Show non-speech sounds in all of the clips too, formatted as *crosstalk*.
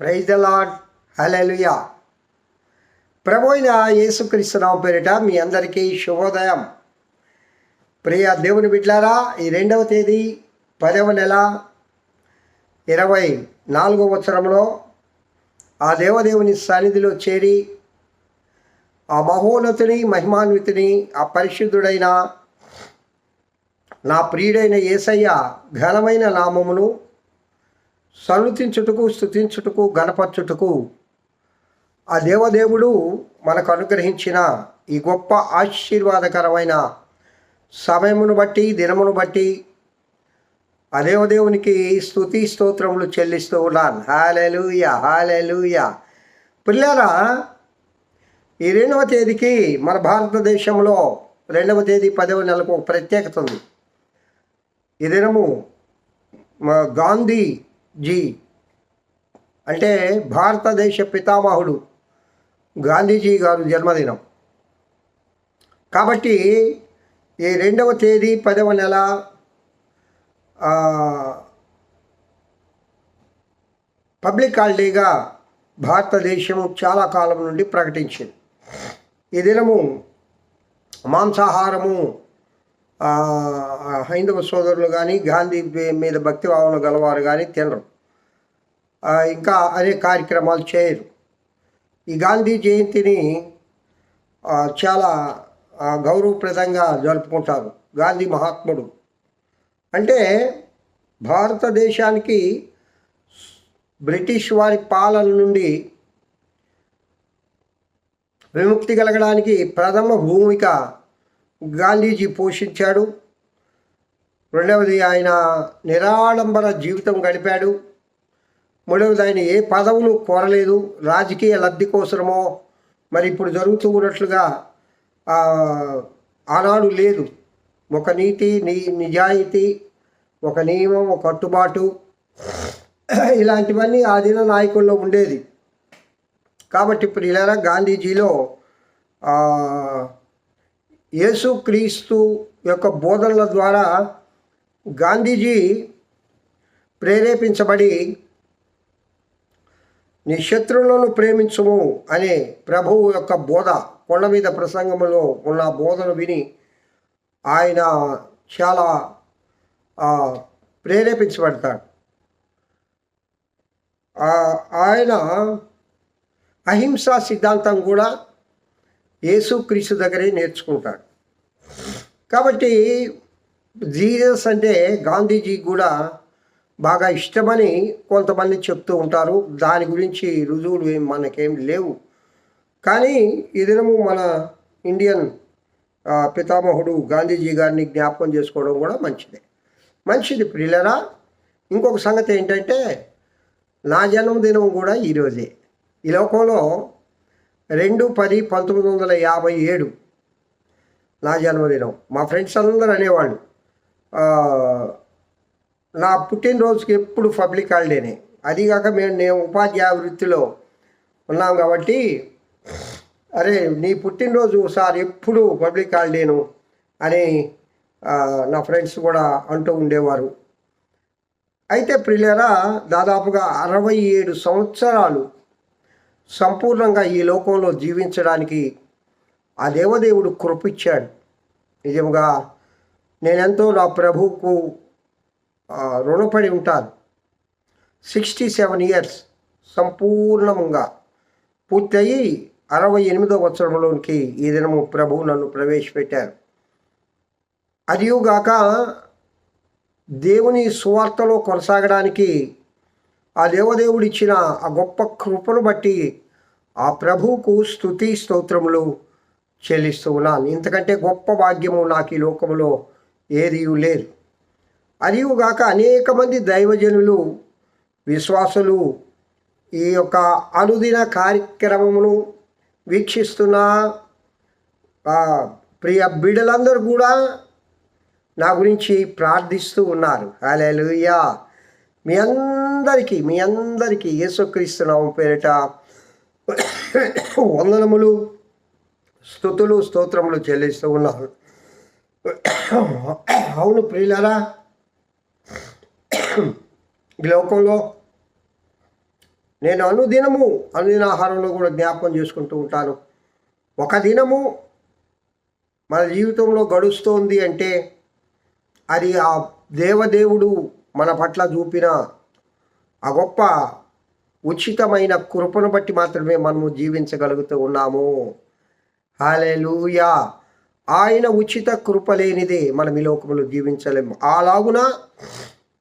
Praise the Lord hallelujah ప్రభు అయిన యేసుక్రీస్తునామ పేరిట మీ అందరికీ శుభోదయం. ప్రియ దేవుని బిడ్లారా ఈ రెండవ తేదీ పదవ నెల ఇరవై నాలుగవ సంవత్సరంలో ఆ దేవదేవుని సన్నిధిలో చేరి ఆ మహోన్నతుని మహిమాన్వితుని ఆ పరిశుద్ధుడైన నా ప్రియుడైన యేసయ్య ఘనమైన నామమును సన్నుతించుటకు స్థుతించుటకు గణపరచుటకు. ఆ దేవదేవుడు మనకు అనుగ్రహించిన ఈ గొప్ప ఆశీర్వాదకరమైన సమయమును బట్టి దినమును బట్టి ఆ దేవదేవునికి స్థుతి స్తోత్రములు చెల్లిస్తూ ఉన్నాను హాలెలుయ హాలెలుయ. పిల్లరా ఈ రెండవ తేదీకి మన భారతదేశంలో రెండవ తేదీ పదవ నెలకు ఒక ప్రత్యేకత ఉంది. ఈ దినము గాంధీ జీ. అంటే భారతదేశ పితామహుడు గాంధీజీ గారు జన్మదినం. కాబట్టి ఈ రెండవ తేదీ పదవ నెల పబ్లిక్ హాలిడేగా భారతదేశం చాలా కాలం నుండి ప్రకటించింది. ఈ దినము మాంసాహారము హైందవ సోదరులు కానీ గాంధీ మీద భక్తి భావన గలవారు కానీ తినరు. ఇంకా అనేక కార్యక్రమాలు చేయరు. ఈ గాంధీ జయంతిని చాలా గౌరవప్రదంగా జరుపుకుంటారు గాంధీ మహాత్ముడు. అంటే భారతదేశానికి బ్రిటిష్ వారి పాలన నుండి విముక్తి కలగడానికి ప్రథమ భూమిక గాంధీజీ పోషించాడు. రెండవది ఆయన నిరాడంబర జీవితం గడిపాడు. మూడవది ఆయన ఏ పదవులు కోరలేదు. రాజకీయ లబ్ధి కోసమో మరి ఇప్పుడు జరుగుతూ ఉన్నట్లుగా ఆనాడు లేదు. ఒక నీతి ని నిజాయితీ ఒక నియమం ఒక కట్టుబాటు *clears throat* ఇలాంటివన్నీ ఆ దిన నాయకుల్లో ఉండేది. కాబట్టి ఇప్పుడు ఇలా గాంధీజీలో యేసుక్రీస్తు యొక్క బోధనల ద్వారా గాంధీజీ ప్రేరేపించబడి నీ శత్రువులను ప్రేమించుము అనే ప్రభువు యొక్క బోధ కొండ మీద ప్రసంగంలో ఉన్న బోధన విని ఆయన చాలా ప్రేరేపించబడతాడు. ఆయన అహింసా సిద్ధాంతం కూడా యేసుక్రీస్తు దగ్గరే నేర్చుకుంటాడు. కాబట్టి జీజస్ అంటే గాంధీజీ కూడా బాగా ఇష్టమని కొంతమంది చెప్తూ ఉంటారు. దాని గురించి రుజువులు ఏం మనకేం లేవు. కానీ ఈ దినము మన ఇండియన్ పితామహుడు గాంధీజీ గారిని జ్ఞాపకం చేసుకోవడం కూడా మంచిదే. మంచిది ప్రియులరా ఇంకొక సంగతి ఏంటంటే నా జన్మదినం కూడా ఈరోజే ఈ లోకంలో రెండు పది పంతొమ్మిది వందల యాభై ఏడు నా జన్మదినం. మా ఫ్రెండ్స్ అందరూ అనేవాళ్ళు నా పుట్టినరోజుకి ఎప్పుడు పబ్లిక్ హాలిడేనే. అదిగాక మేము నేను ఉపాధ్యాయ వృత్తిలో ఉన్నాం కాబట్టి అరే నీ పుట్టినరోజు సార్ ఎప్పుడు పబ్లిక్ హాలిడేను అని నా ఫ్రెండ్స్ కూడా అంటూ ఉండేవారు. అయితే ప్రిలేరా దాదాపుగా అరవై ఏడు సంవత్సరాలు సంపూర్ణంగా ఈ లోకంలో జీవించడానికి ఆ దేవదేవుడు కృపిచ్చాడు. నిజంగా నేనెంతో నా ప్రభువుకు రుణపడి ఉంటాను. సిక్స్టీ సెవెన్ ఇయర్స్ సంపూర్ణంగా పూర్తయి అరవై ఎనిమిదో సంవత్సరంలోనికి ఈ దినము ప్రభువు నన్ను ప్రవేశపెట్టారు. అదియుగాక దేవుని సువార్తలో కొనసాగడానికి ఆ దేవదేవుడు ఇచ్చిన ఆ గొప్ప కృపను బట్టి ఆ ప్రభువుకు స్థుతి స్తోత్రములు చెల్లిస్తూ ఉన్నాను. ఇంతకంటే గొప్ప భాగ్యము నాకు ఈ లోకములో ఏది లేదు. అదియుగాక అనేక మంది దైవజనులు విశ్వాసులు ఈ యొక్క అనుదిన కార్యక్రమమును వీక్షిస్తున్న ప్రియ బిడ్డలందరూ కూడా నా గురించి ప్రార్థిస్తూ ఉన్నారు. హల్లెలూయా. మీ అందరికీ మీ అందరికీ యేసుక్రీస్తు పేరిట వందనములు స్థుతులు స్తోత్రములు చెల్లిస్తూ ఉన్నారు అవును ప్రియులరా ఈ లోకంలో నేను అనుదినము అనుదినాహారంలో కూడా జ్ఞాపకం చేసుకుంటూ ఉంటాను. ఒక దినము మన జీవితంలో గడుస్తోంది అంటే అది ఆ దేవదేవుడు మన పట్ల చూపిన ఆ గొప్ప ఉచితమైన కృపను బట్టి మాత్రమే మనము జీవించగలుగుతూ ఉన్నాము. హాలెలూయా ఆయన ఉచిత కృప లేనిదే మనం ఈ లోకంలో జీవించలేము. అలాగున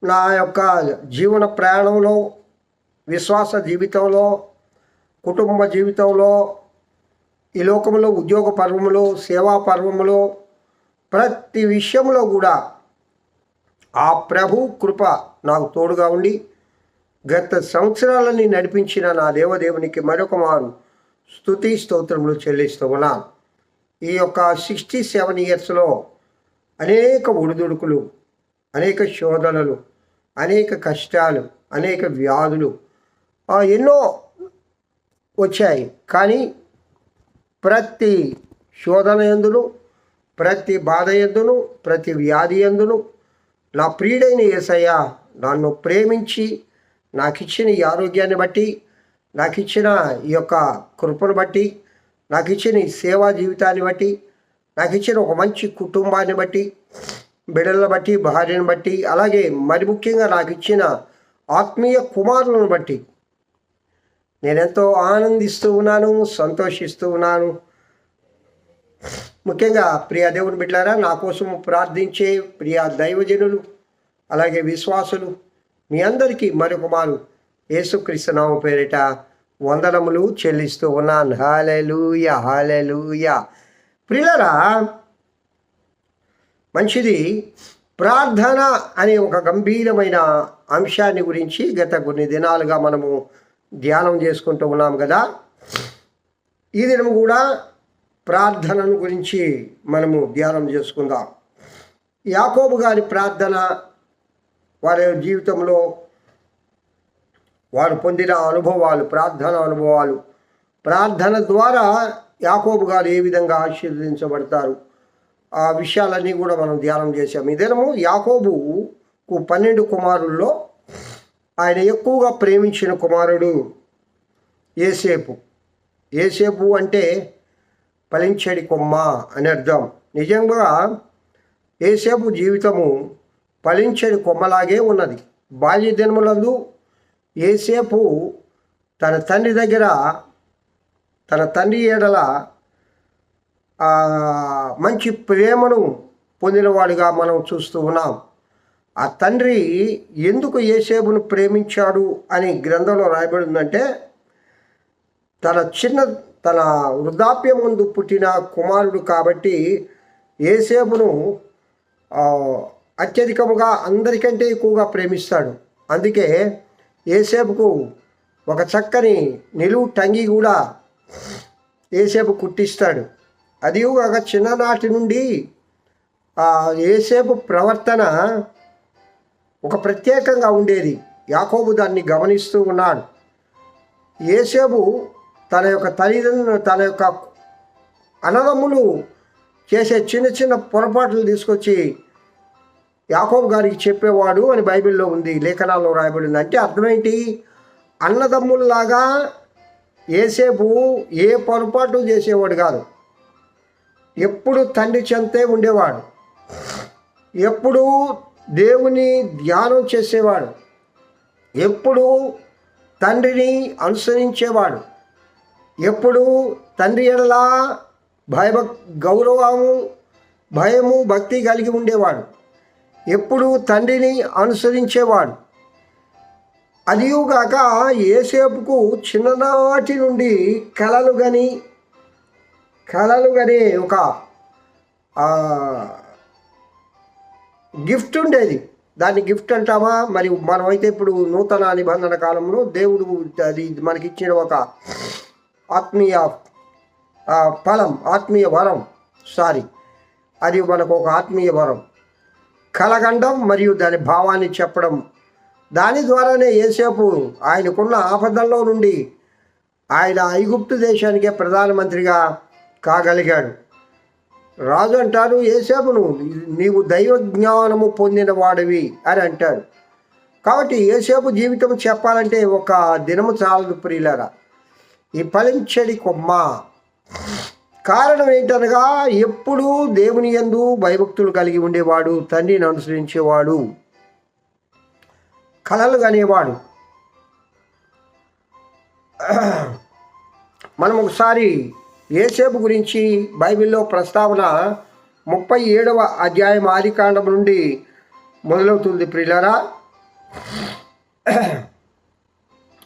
నా యొక్క జీవన ప్రయాణంలో విశ్వాస జీవితంలో కుటుంబ జీవితంలో ఈ లోకంలో ఉద్యోగ పర్వములో సేవా పర్వములో ప్రతి విషయంలో కూడా ఆ ప్రభు కృప నాకు తోడుగా ఉండి గత సంవత్సరాలని నడిపించిన నా దేవదేవునికి మరొక మారు స్థుతి స్తోత్రములు చెల్లిస్తూ ఉన్నాను ఈ యొక్క సిక్స్టీ సెవెన్ ఇయర్స్లో అనేక ఒడిదుడుకులు అనేక శోధనలు అనేక కష్టాలు అనేక వ్యాధులు ఆ, ఎన్నో వచ్చాయి. కానీ ప్రతి శోధన ఎందును ప్రతి బాధ ఎందును ప్రతి వ్యాధి ఎందును నా ప్రియుడైన యేసయ్య నన్ను ప్రేమించి నాకు ఇచ్చిన ఈ ఆరోగ్యాన్ని బట్టి నాకు ఇచ్చిన ఈ యొక్క కృపను బట్టి నాకు ఇచ్చిన ఈ సేవా జీవితాన్ని బట్టి నాకు ఇచ్చిన ఒక మంచి కుటుంబాన్ని బట్టి బిడ్డలను బట్టి భార్యను బట్టి అలాగే మరి ముఖ్యంగా నాకు ఇచ్చిన ఆత్మీయ కుమారులను బట్టి. నేనెంతో ఆనందిస్తూ ఉన్నాను సంతోషిస్తూ ఉన్నాను. ముఖ్యంగా ప్రియ దేవుని బిడ్డారా నా కోసం ప్రార్థించే ప్రియ దైవజనులు అలాగే విశ్వాసులు మీ అందరికీ మరొక మారు యేసుక్రీస్తునామ పేరిట వందనములు చెల్లిస్తూ ఉన్నాను. హాలెలూయ హాలెలూయ ప్రియరా మంచిది ప్రార్థన అనే ఒక గంభీరమైన అంశాన్ని గురించి గత కొన్ని దినాలుగా మనము ధ్యానం చేసుకుంటూ ఉన్నాం కదా. ఈ దినం కూడా ప్రార్థనను గురించి మనము ధ్యానం చేసుకుందాం. యాకోబు గారి ప్రార్థన వారి జీవితంలో వారు పొందిన అనుభవాలు ప్రార్థన అనుభవాలు. ప్రార్థన ద్వారా యాకోబు గారు ఏ విధంగా ఆశీర్వదించబడతారు? ఆ విషయాలన్నీ కూడా మనం ధ్యానం చేశాం. ఈ దినము యాకోబుకు పన్నెండు కుమారుల్లో ఆయన ఎక్కువగా ప్రేమించిన కుమారుడు ఏసేపు ఏసేపు అంటే ఫలించడి కొమ్మ అని అర్థం. నిజంగా ఏసేపు జీవితము ఫలించడి కొమ్మలాగే ఉన్నది. బాల్య దినములందు ఏసేపు తన తండ్రి దగ్గర తన తండ్రి ఏడల మంచి ప్రేమను పొందినవాడుగా మనం చూస్తూ ఉన్నాం. ఆ తండ్రి ఎందుకు ఏసేపును ప్రేమించాడు అని గ్రంథంలో రాయబడిందంటే తన చిన్న తన వృద్ధాప్యం ముందు పుట్టిన కుమారుడు కాబట్టి ఏసేపును అత్యధికముగా అందరికంటే ఎక్కువగా ప్రేమిస్తాడు. అందుకే ఏసేపుకు ఒక చక్కని నిలువు టంగి కూడా ఏసేపు కుట్టిస్తాడు. అది ఒక చిన్ననాటి నుండి ఏసేపు ప్రవర్తన ఒక ప్రత్యేకంగా ఉండేది. యాకోబు దాన్ని గమనిస్తూ ఉన్నాడు. ఏసేపు తన యొక్క తల్లిదండ్రులు తన యొక్క అన్నదమ్ములు చేసే చిన్న చిన్న పొరపాట్లు తీసుకొచ్చి యాకోబ్ గారికి చెప్పేవాడు అని బైబిల్లో ఉంది లేఖనాల్లో రాయబడింది. అంటే అర్థమేంటి? అన్నదమ్ముల్లాగా ఏసేపు ఏ పొరపాటు చేసేవాడు కాదు. ఎప్పుడు తండ్రి చెంతే ఉండేవాడు. ఎప్పుడు దేవుని ధ్యానం చేసేవాడు. ఎప్పుడు తండ్రిని అనుసరించేవాడు. ఎప్పుడు తండ్రి ఎడలా భయభక్ గౌరవము భయము భక్తి కలిగి ఉండేవాడు. ఎప్పుడు తండ్రిని అనుసరించేవాడు. అదియుగాక ఏసేపుకు చిన్ననాటి నుండి కలలు గని కలలు గనే ఒక గిఫ్ట్ ఉండేది. దాన్ని గిఫ్ట్ అంటామా? మరి మనమైతే ఇప్పుడు నూతన నిబంధన కాలంలో దేవుడు అది మనకి ఇచ్చిన ఒక ఆత్మీయ ఫలం ఆత్మీయ వరం. సారీ అది మనకు ఒక ఆత్మీయ వరం. కలగండం మరియు దాని భావాన్ని చెప్పడం. దాని ద్వారానే ఏసేపు ఆయనకున్న ఆపదల్లో నుండి ఆయన ఐగుప్తు దేశానికే ప్రధానమంత్రిగా కాగలిగాడు. రాజు అంటారు ఏసేపును నీవు దైవ జ్ఞానము పొందిన వాడివి అని అంటాడు. కాబట్టి ఏసేపు జీవితం చెప్పాలంటే ఒక దినము చాలదు ప్రియులరా. ఈ ఫలించడి కొమ్మ. కారణం ఏంటనగా ఎప్పుడూ దేవుని యందు భయభక్తులు కలిగి ఉండేవాడు తండ్రిని అనుసరించేవాడు. కలలు కనేవాడు. మనం ఒకసారి ఏసేపు గురించి బైబిల్లో ప్రస్తావన ముప్పై ఏడవ అధ్యాయం ఆదికాండం నుండి మొదలవుతుంది ప్రిలరా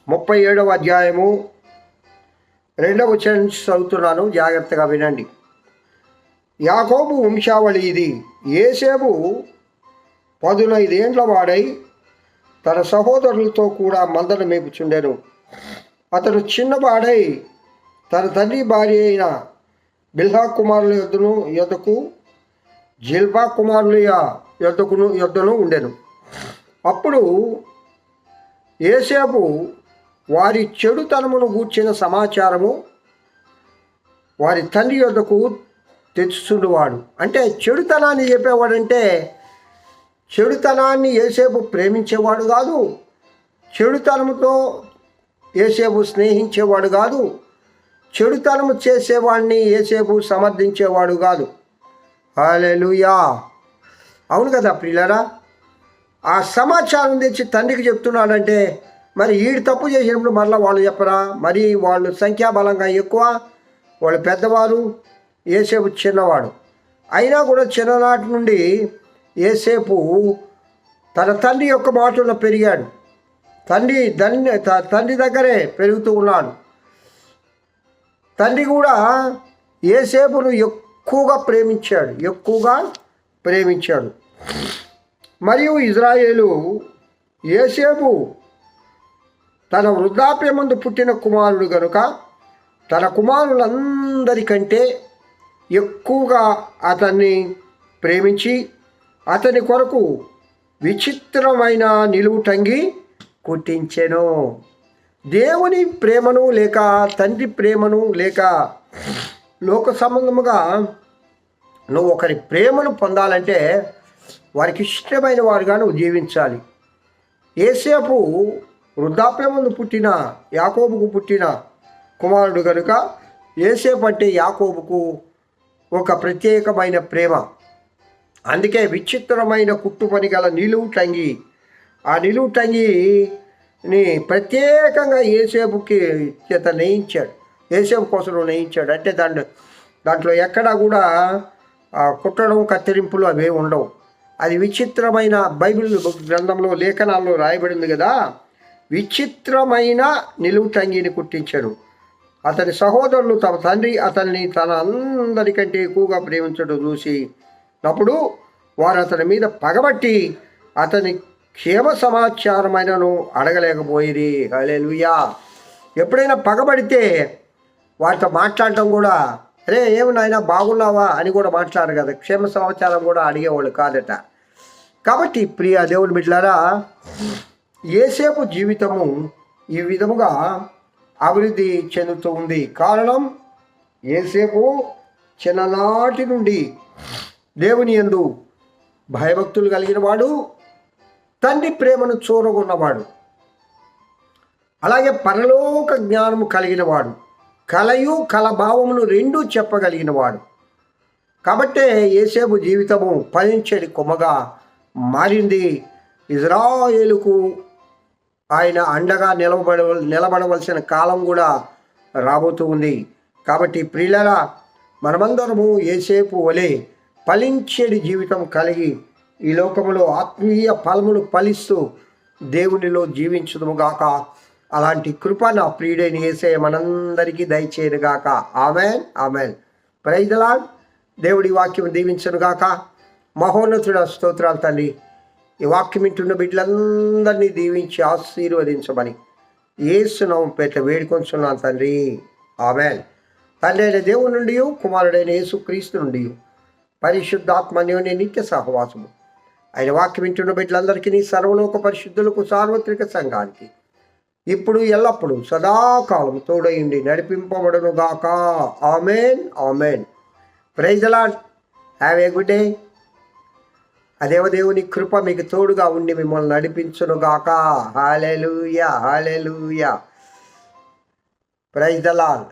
ముప్పై ఏడవ అధ్యాయము రెండవ వచనం చదువుతున్నాను జాగ్రత్తగా వినండి. యాకోబు వంశావళి ఇది. ఏసేపు పదునైదేండ్ల వాడై తన సహోదరులతో కూడా మందను మేపుచుండెను. అతడు చిన్నవాడై తన తండ్రి భార్య అయిన బిల్హా కుమారుల యొద్దను యొద్దకు జిల్బా కుమారుల యొద్దకును యొద్దను ఉండెను. అప్పుడు ఏసేపు వారి చెడుతనమును గూర్చిన సమాచారము వారి తండ్రి యొద్దకు తెచ్చుచుండువాడు. అంటే చెడుతనాన్ని చెప్పేవాడంటే చెడుతనాన్ని ఏసేపు ప్రేమించేవాడు కాదు చెడుతనముతో ఏసేపు స్నేహించేవాడు కాదు చెడుతనము చేసేవాడిని ఏసేపు సమర్థించేవాడు కాదు. అలెలుయా అవును కదా ప్రియులరా ఆ సమాచారం తెచ్చి తండ్రికి చెప్తున్నాడంటే మరి వీడు తప్పు చేసినప్పుడు మరలా వాళ్ళు చెప్పరా? మరి వాళ్ళు సంఖ్యాబలంగా ఎక్కువ? వాళ్ళు పెద్దవారు? ఏసేపు చిన్నవాడు. అయినా కూడా చిన్ననాటి నుండి ఏసేపు తన తండ్రి యొక్క మాటల్లో పెరిగాడు. తండ్రి తండ్రి తండ్రి దగ్గరే పెరుగుతూ ఉన్నాడు. తండ్రి కూడా ఏసేపును ఎక్కువగా ప్రేమించాడు. ఎక్కువగా ప్రేమించాడు. మరియు ఇజ్రాయేలు ఏసేపు తన వృద్ధాప్యమందు పుట్టిన కుమారుడు గనుక తన కుమారులందరికంటే ఎక్కువగా అతన్ని ప్రేమించి అతని కొరకు విచిత్రమైన నిలువుటంగి కుట్టించెను. దేవుని ప్రేమను లేక తండ్రి ప్రేమను లేక లోక సంబంధముగా నువ్వు ఒకరి ప్రేమను పొందాలంటే వారికి ఇష్టమైన వారుగా నువ్వు జీవించాలి. ఏసేపు వృద్ధాప్యమందు పుట్టిన యాకోబుకు పుట్టిన కుమారుడు కనుక ఏసేపు అంటే యాకోబుకు ఒక ప్రత్యేకమైన ప్రేమ. అందుకే విచిత్రమైన కుట్టు పని గల నిలువు టంగి ఆ నిలువు టంగిని ప్రత్యేకంగా ఏసేపుకి చేత నేయించాడు. ఏసేపు కోసం నేయించాడు. అంటే దాంట్లో దాంట్లో ఎక్కడా కూడా కుట్టడం కత్తిరింపులు అవే ఉండవు. అది విచిత్రమైన బైబిల్ గ్రంథంలో లేఖనాల్లో రాయబడింది కదా. విచిత్రమైన నిలువు టంగిని కుట్టించాడు అతని సహోదరులు తమ తండ్రి అతన్ని తన అందరికంటే ఎక్కువగా ప్రేమించడం చూసి అప్పుడు వారు అతని మీద పగబట్టి అతని క్షేమ సమాచారమైనను అడగలేకపోయిరి. హలేలుయా ఎప్పుడైనా పగబడితే వారితో మాట్లాడటం కూడా అరే ఏమి నాయన బాగున్నావా? అని కూడా మాట్లాడరు కదా. క్షేమ సమాచారం కూడా అడిగేవాళ్ళు కాదట. కాబట్టి ప్రియ దేవుని బిడ్డలారా ఏసేపు జీవితము ఈ విధముగా అభివృద్ధి చెందుతూ ఉంది కారణం ఏసేపు చిన్ననాటి నుండి దేవుని యందు భయభక్తులు కలిగిన వాడు తండ్రి ప్రేమను చూరగొన్నవాడు అలాగే పరలోక జ్ఞానము కలిగినవాడు కలయు కలభావమును రెండూ చెప్పగలిగినవాడు కాబట్టే ఏసేపు జీవితము ఫలించడి కొమ్మగా మారింది. ఇజ్రాయేలుకు ఆయన అండగా నిలబడ నిలబడవలసిన కాలం కూడా రాబోతూ ఉంది. కాబట్టి ప్రియులరా మనమందరము ఏసేపు వలె ఫలించేడి జీవితం కలిగి ఈ లోకములో ఆత్మీయ ఫలములు ఫలిస్తూ దేవునిలో జీవించుదుముగాక. అలాంటి కృప నా ప్రియుడైన ఏసే మనందరికీ దయచేయనుగాక. Amen amen. ప్రైజలా దేవుడి వాక్యం దీవించనుగాక. మహోన్నతుడ స్తోత్రాలు తల్లి ఈ వాక్యం వింటున్న బిడ్డలందరినీ దీవించి ఆశీర్వదించమని ఏసునామం పేట వేడుకొంచున్నాను తండ్రి. ఆమెన్. తండ్రి అయిన దేవుని నుండి కుమారుడైన యేసుక్రీస్తు నుండి పరిశుద్ధాత్మన్యోని నిత్య సహవాసము. ఆయన వాక్యం వింటున్న బిడ్డలందరికీ సర్వలోక పరిశుద్ధులకు సార్వత్రిక సంఘానికి ఇప్పుడు ఎల్లప్పుడూ సదాకాలం తోడయండి నడిపింపబడను గాక amen. Amen. Praise the Lord have a good day. ఆ దేవదేవుని కృప మీకు తోడుగా ఉండి మిమ్మల్ని నడిపించునుగాక. Hallelujah hallelujah praise Dalal